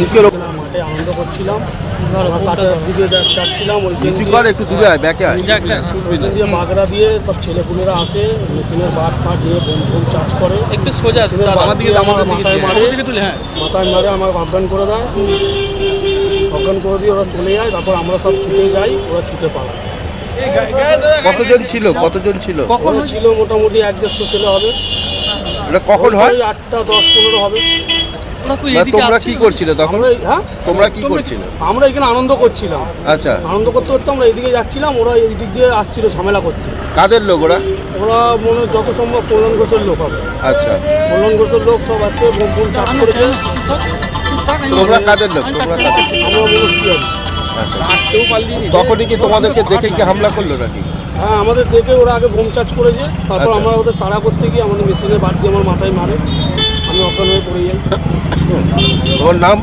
মুখের মাঠে আনন্দ করছিলাম। ওই একটু দূরে আয় ব্যাকে আয়। দিয়ে সব ছেলেপুলেরা আসে মেশিনের বাট ফাট দিয়ে বোম বোম চার্জ করে। একটু সোজা আমার মাথায় মারে হ্যাঁ। মাথায় মারে আমার অজ্ঞান করে দেয়। অজ্ঞান করে দিয়ে ওরা চলে যায় তারপর আমরা সব ছুটে যাই ওরা ছুটে পালায়। কতজন ছিল? কতজন ছিল? ছিল মোটামুটি এক দেড়শো ছেলে হবে। কখন হয়? আটটা দশ পনেরো হবে। তোমরা। কি করছিলে তখন? হ্যাঁ? তোমরা কি করছিলে? আমরা এখানে আনন্দ করছিলাম। আচ্ছা। আনন্দ করতে করতে আমরা যাচ্ছিলাম ওরা এই দিক দিয়ে আসছিল ঝামেলা করতে। কাদের লোক ওরা? ওরা মনে হয় যত সম্ভব কল্যাণ ঘোষের লোক হবে। আচ্ছা। কল্যাণ ঘোষের লোক সব আসছে বোম বোম চাষ করেছে তোমরা কাদের লোক? তোমরা কাদের আমরা। তখনই কি তোমাদেরকে দেখে কি হামলা করল নাকি? হ্যাঁ আমাদের দেখে ওরা আগে বোম চার্জ করেছে তারপর আচ্ছা। আমরা ওদের তাড়া করতে গিয়ে আমাদের মেশিনে বাদ দিয়ে আমার মাথায় মারে। আমি অজ্ঞান হয়ে পড়ে যাই। তোমার নাম?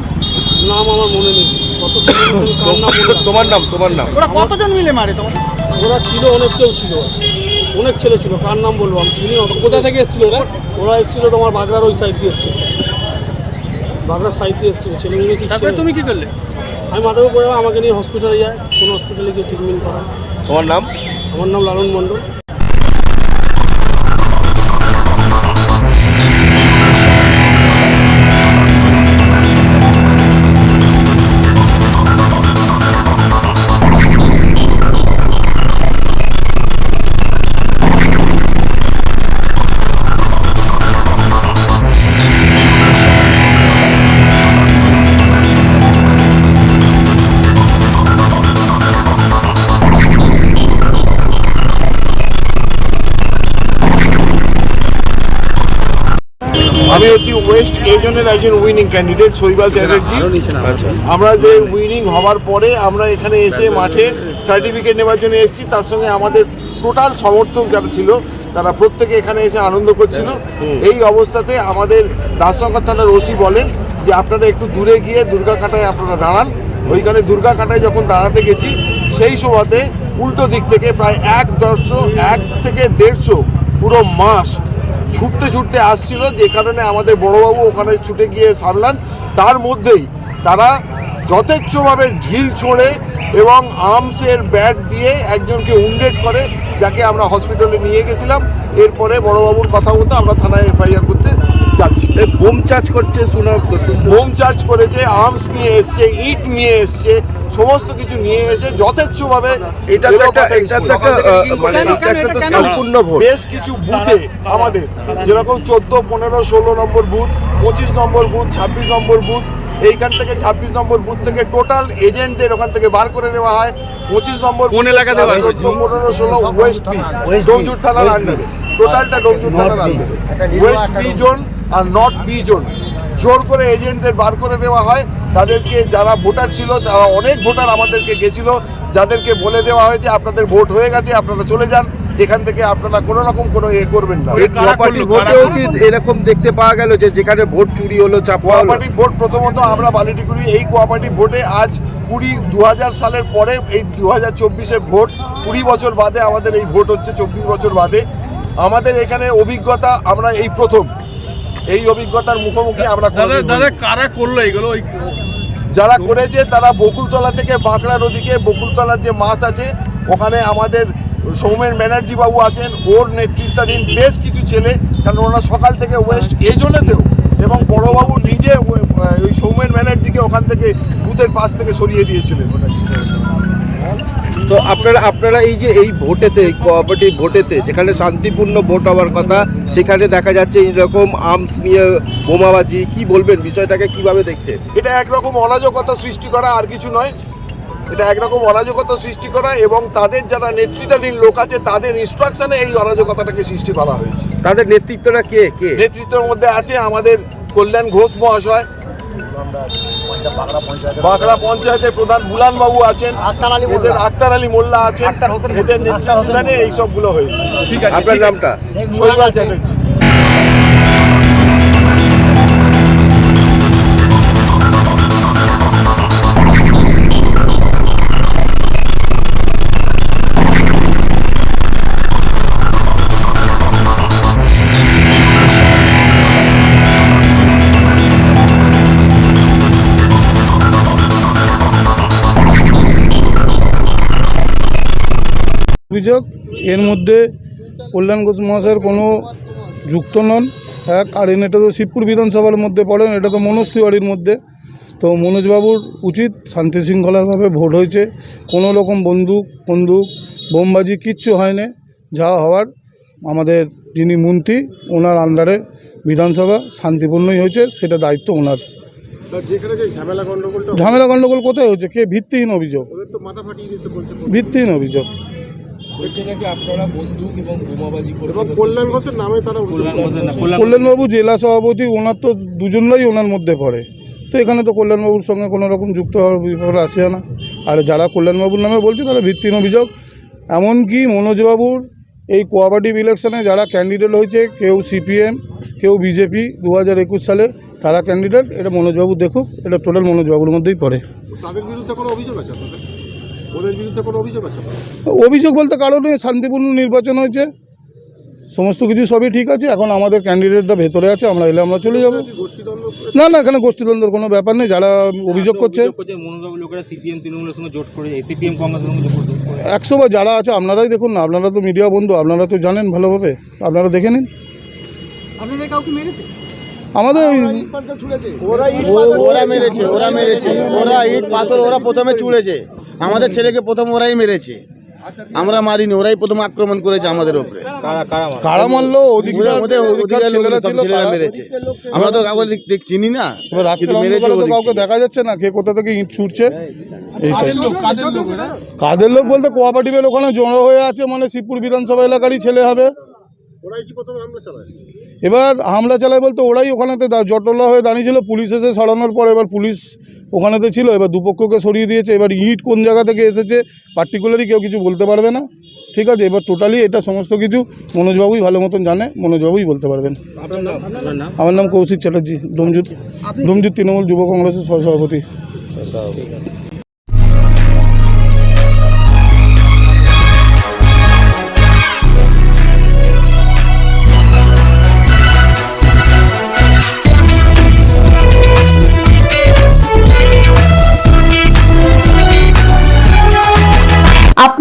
নাম আমার মনে নেই। কত তোমার নাম তোমার নাম? ওরা কতজন মিলে মারে তোমার? ওরা ছিল অনেক কেউ ছিল। অনেক ছেলে ছিল কার নাম বলব? আমি চিনি কোথা থেকে এসেছিল ওরা? ওরা এসেছিল তোমার বাগড়ার ওই সাইড দিয়ে এসেছিল। বাগড়ার সাইড দিয়ে এসেছিল। ছেলেগুলো ঠিক তারপরে তুমি কি করলে? আমি মাথায় করে আমাকে নিয়ে হসপিটালে যায়। কোন হসপিটালে গিয়ে ট্রিটমেন্ট করা তোমার নাম? আমার নাম লালন মণ্ডল। আমি হচ্ছি ওয়েস্ট এজনের একজন উইনিং ক্যান্ডিডেট শৈবাল চ্যাটার্জি। আমাদের উইনিং হওয়ার পরে আমরা এখানে এসে মাঠে সার্টিফিকেট নেওয়ার জন্য এসেছি। তার সঙ্গে আমাদের টোটাল সমর্থক যারা ছিল তারা প্রত্যেকে এখানে এসে আনন্দ করছিল। এই অবস্থাতে আমাদের দাসনগর থানার ওসি বলেন যে আপনারা একটু দূরে গিয়ে দুর্গা কাটায় আপনারা দাঁড়ান। ওইখানে দুর্গা কাটায় যখন দাঁড়াতে গেছি সেই সময়তে উল্টো দিক থেকে প্রায় এক দশশো এক থেকে দেড়শো পুরো মাস ছুটতে ছুটতে আসছিল, যে কারণে আমাদের বড়োবাবু ওখানে ছুটে গিয়ে সারলেন। তার মধ্যেই তারা যথেচ্ছভাবে ঢিল ছোঁড়ে এবং আর্মসের ব্যাট দিয়ে একজনকে উন্ডেড করে, যাকে আমরা হসপিটালে নিয়ে গেছিলাম। এরপরে বড়োবাবুর কথা মতো আমরা থানায় এফআইআর করতে যাচ্ছি। বোম চার্জ করছে শোনা হোম চার্জ করেছে আর্মস নিয়ে এসছে ইট নিয়ে এসছে সমস্ত কিছু নিয়ে এসে যথেচ্ছভাবে এটা তো একটা এটা তো একটা মানে এটা একটা তো সম্পূর্ণ ভোট। বেশ কিছু বুথে আমাদের যেরকম চোদ্দ পনেরো ষোলো নম্বর বুথ পঁচিশ নম্বর বুথ ছাব্বিশ নম্বর বুথ এইখান থেকে ছাব্বিশ নম্বর বুথ থেকে টোটাল এজেন্টদের ওখান থেকে বার করে দেওয়া হয়। পঁচিশ নম্বর কোন এলাকাতে বার হয়েছে? চোদ্দ পনেরো ষোলো ওয়েস্ট বি ডোমজুর থানার আন্ডারে টোটালটা ডোমজুর থানার আন্ডারে ওয়েস্ট বি জোন আর নর্থ বি জোন জোর করে এজেন্টদের বার করে দেওয়া হয়। তাদেরকে যারা ভোটার ছিল তারা অনেক ভোটার আমাদেরকে গেছিল। যাদেরকে বলে দেওয়া হয়েছে আপনাদের ভোট হয়ে গেছে আপনারা চলে যান। এখান থেকে আপনারা কোনো রকম কোনো এ করবেন না। এই কোঅপারেটিভ ভোটেও কি এরকম দেখতে পাওয়া গেল যে যেখানে ভোট চুরি হলো চাপা হলো। কোঅপারেটিভ ভোট প্রথমত আমরা বালিটিকুড়ি এই কোঅপারেটিভ ভোটে আজ কুড়ি দু সালের পরে এই দু হাজার চব্বিশের ভোট কুড়ি বছর বাদে আমাদের এই ভোট হচ্ছে চব্বিশ বছর বাদে। আমাদের এখানে অভিজ্ঞতা আমরা এই প্রথম। এই অভিজ্ঞতার মুখোমুখি আমরা। কারা করল যারা করেছে তারা বকুলতলা থেকে বাঁকড়া নদীকে বকুলতলার যে মাছ আছে ওখানে আমাদের সৌমেন ব্যানার্জি বাবু আছেন ওর নেতৃত্বাধীন বেশ কিছু ছেলে কারণ ওরা সকাল থেকে ওয়েস্ট এজনেতেও এবং বড়োবাবু নিজে ওই ওই সৌমেন ব্যানার্জিকে ওখান থেকে বুথের পাশ থেকে সরিয়ে দিয়েছিলেন তো আপনারা আপনারা এই যে এই ভোটেতে কোঅপারেটিভ ভোটেতে যেখানে শান্তিপূর্ণ ভোট হওয়ার কথা সেখানে দেখা যাচ্ছে এইরকম আর্মস নিয়ে বোমাবাজি কি বলবেন? বিষয়টাকে কীভাবে দেখছেন? এটা একরকম অরাজকতা সৃষ্টি করা আর কিছু নয়। এটা একরকম অরাজকতা সৃষ্টি করা এবং তাদের যারা নেতৃত্বাধীন লোক আছে তাদের ইনস্ট্রাকশনে এই অরাজকতাটাকে সৃষ্টি করা হয়েছে। তাদের নেতৃত্বটা কে? কে? নেতৃত্বের মধ্যে আছে আমাদের কল্যাণ ঘোষ মহাশয়। বাঁকড়া পঞ্চায়েতের প্রধান। বুলান বাবু আছেন এদের আক্তার আলী মোল্লা আছেন এদের নেতৃত্বে এই সবগুলো হয়েছে। আপনার নামটা? শৈবাল চ্যাটার্জি। অভিযোগ এর মধ্যে কল্যাণ ঘোষ মহাশয়ের কোনো যুক্ত নন। এক আর এটা তো শিবপুর বিধানসভার মধ্যে পড়েন এটা তো মনোজ তিওয়ারির মধ্যে। তো মনোজবাবুর উচিত শান্তি শৃঙ্খলারভাবে ভোট হয়েছে। কোনো রকম বন্দুক বন্দুক বোমবাজি কিচ্ছু হয়নি। যা হওয়ার আমাদের যিনি মন্ত্রী ওনার আন্ডারে বিধানসভা শান্তিপূর্ণই হয়েছে সেটা দায়িত্ব ওনার। ঝামেলা গণ্ডগোল কোথায় হয়েছে? কে ভিত্তিহীন অভিযোগ? ভিত্তিহীন অভিযোগ। বলছে নাকি আপনারা বন্দুক এবং বোমাবাজি করে কল্যাণ ঘোষের নামে তারা কল্যাণবাবু জেলা সভাপতি ওনার তো দুজনরাই ওনার মধ্যে পড়ে। তো এখানে তো কল্যাণবাবুর সঙ্গে কোনো রকম যুক্ত হওয়ার ব্যাপার আসে না। আর যারা কল্যাণবাবুর নামে বলছে তারা ভিত্তিহীন অভিযোগ। এমনকি মনোজবাবুর এই কোঅপারেটিভ ইলেকশনে যারা ক্যান্ডিডেট হয়েছে কেউ সিপিএম কেউ বিজেপি দু হাজার একুশ সালে তারা ক্যান্ডিডেট এটা মনোজবাবু দেখুক এটা টোটাল মনোজবাবুর মধ্যেই পড়ে। তাদের বিরুদ্ধে কোনো অভিযোগ আছে আপনাদের? ওদের বিরুদ্ধে কোনো অভিযোগ আছে? অভিযোগ বলতে কারণে শান্তিপূর্ণ নির্বাচন হয়েছে। সমস্ত কিছু সবই ঠিক আছে এখন আমাদের ক্যান্ডিডেটরা ভেতরে আছে আমরা এলে আমরা চলে যাব। না না এখানে গোষ্ঠীদ্বন্দ্বের কোনো ব্যাপার নেই যারা অভিযোগ করছে করছে মনোভাব লোকেরা সিপিএম তৃণমূলের সঙ্গে জোট করে সিপিএম কংগ্রেসের সঙ্গে জোট করে একশো বা যারা আছে আপনারাই দেখুন না আপনারা তো মিডিয়া বন্ধু আপনারা তো জানেন ভালোভাবে আপনারা দেখে নিন। আপনাদের কাউকে মেরেছে? আমাদের ওই ওরা মেরেছে ওরা মেরেছে। ওরা ইট পাথর ওরা প্রথমে চুড়েছে আমাদের ছেলেকে প্রথম ওরাই মেরেছে। আমরা মারিনি ওরাই প্রথম আক্রমণ করেছে আমাদের উপরে। কারা কারা মারে? কারা মারলো? মেরেছে। আমরা তো কাউকে চিনি না মেরেছে ওদের। কাউকে দেখা যাচ্ছে না কে কোথা থেকে ইট ছুটছে কাদের লোক বলতে কোঅপারেটিভের ওখানে জড়ো হয়ে আছে মানে শিবপুর বিধানসভা এলাকারই ছেলে হবে। এবার হামলা চালায় বলতে ওরাই ওখানেতে জটলা হয়ে দাঁড়িয়েছিল পুলিশ এসে সরানোর পর এবার পুলিশ ওখানেতে ছিল এবার দুপক্ষকে সরিয়ে দিয়েছে এবার ইট কোন জায়গা থেকে এসেছে পার্টিকুলারই কেউ কিছু বলতে পারবে না। ঠিক আছে এবার টোটালি এটা সমস্ত কিছু মনোজবাবুই ভালো মতন জানে মনোজবাবুই বলতে পারবেন। আমার নাম কৌশিক চ্যাটার্জি ডুমজুত ডুমজুত তৃণমূল যুব কংগ্রেসের সহসভাপতি।